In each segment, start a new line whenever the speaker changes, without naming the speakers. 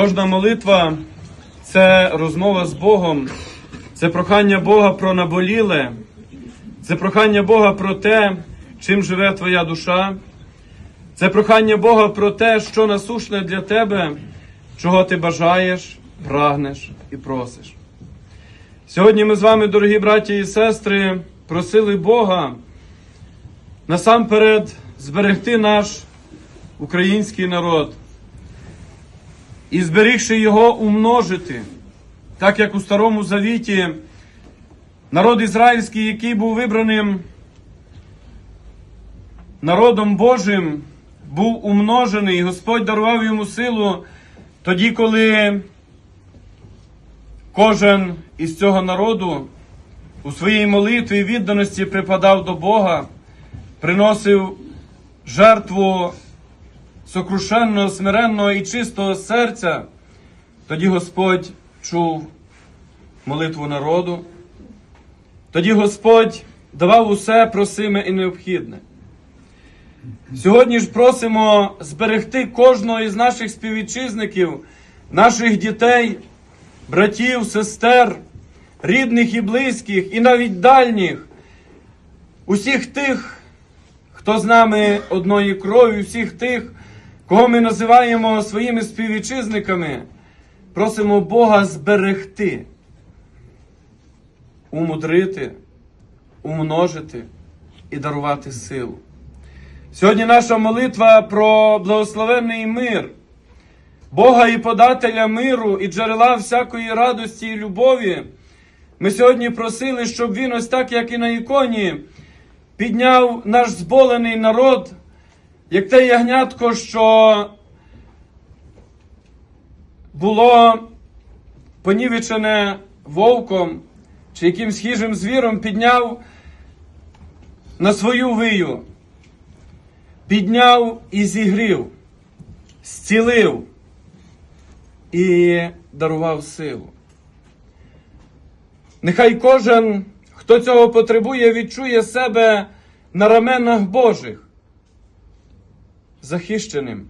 Кожна молитва це розмова з Богом, це прохання Бога про наболіле, це прохання Бога про те, чим живе твоя душа, це прохання Бога про те, що насушне для тебе, чого ти бажаєш, прагнеш і просиш. Сьогодні ми з вами, дорогі браті і сестри, просили Бога насамперед зберегти наш український народ і зберігши його умножити, так як у Старому Завіті народ ізраїльський, який був вибраним народом Божим, був умножений, і Господь дарував йому силу тоді, коли кожен із цього народу у своїй молитві і відданості припадав до Бога, приносив жертву сокрушенного, смиренного і чистого серця, тоді Господь чув молитву народу, тоді Господь давав усе просиме і необхідне. Сьогодні ж просимо зберегти кожного із наших співвітчизників, наших дітей, братів, сестер, рідних і близьких, і навіть дальніх, усіх тих, хто з нами одної крові, всіх тих, кого ми називаємо своїми співвітчизниками, просимо Бога зберегти, умудрити, умножити і дарувати силу. Сьогодні наша молитва про благословенний мир, Бога і подателя миру і джерела всякої радості і любові. Ми сьогодні просили, щоб він, ось так, як і на іконі, підняв наш зболений народ, як те ягнятко, що було понівечене вовком чи якимсь хижим звіром, підняв на свою вию, підняв і зігрів, зцілив і дарував силу. Нехай кожен, хто цього потребує, відчує себе на раменах Божих, захищеним.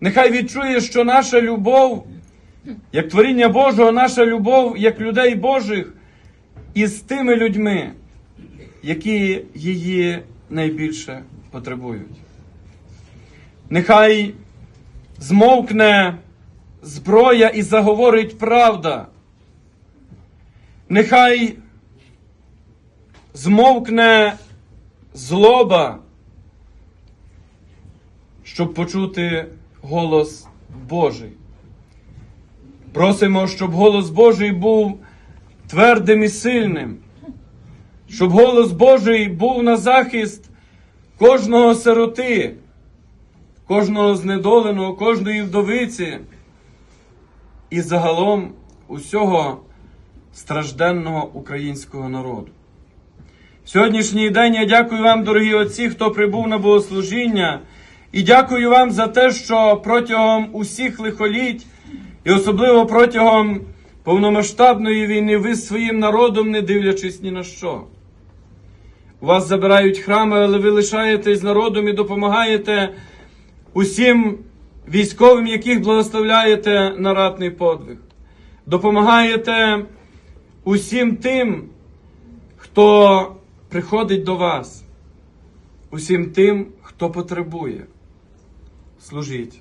Нехай відчує, що наша любов, як творіння Божого, наша любов як людей Божих із тими людьми, які її найбільше потребують. Нехай змовкне зброя і заговорить правда. Нехай змовкне злоба, щоб почути голос Божий. Просимо, щоб голос Божий був твердим і сильним, щоб голос Божий був на захист кожного сироти, кожного знедоленого, кожної вдовиці і загалом усього стражденного українського народу. Сьогоднішній день я дякую вам, дорогі отці, хто прибув на богослужіння, і дякую вам за те, що протягом усіх лихоліть, і особливо протягом повномасштабної війни, ви своїм народом, не дивлячись ні на що. У вас забирають храми, але ви лишаєтесь народом і допомагаєте усім військовим, яких благословляєте на ратний подвиг. Допомагаєте усім тим, хто приходить до вас, усім тим, хто потребує. Служіть.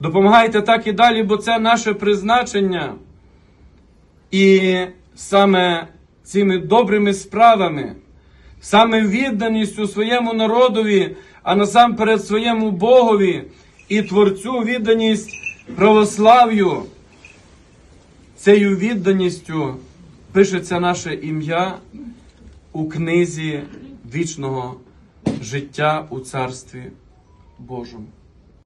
Допомагайте так і далі, бо це наше призначення. І саме цими добрими справами, саме відданістю своєму народові, а насамперед своєму Богові і Творцю відданість православ'ю. Цією відданістю пишеться наше ім'я у книзі вічного життя у Царстві Божому.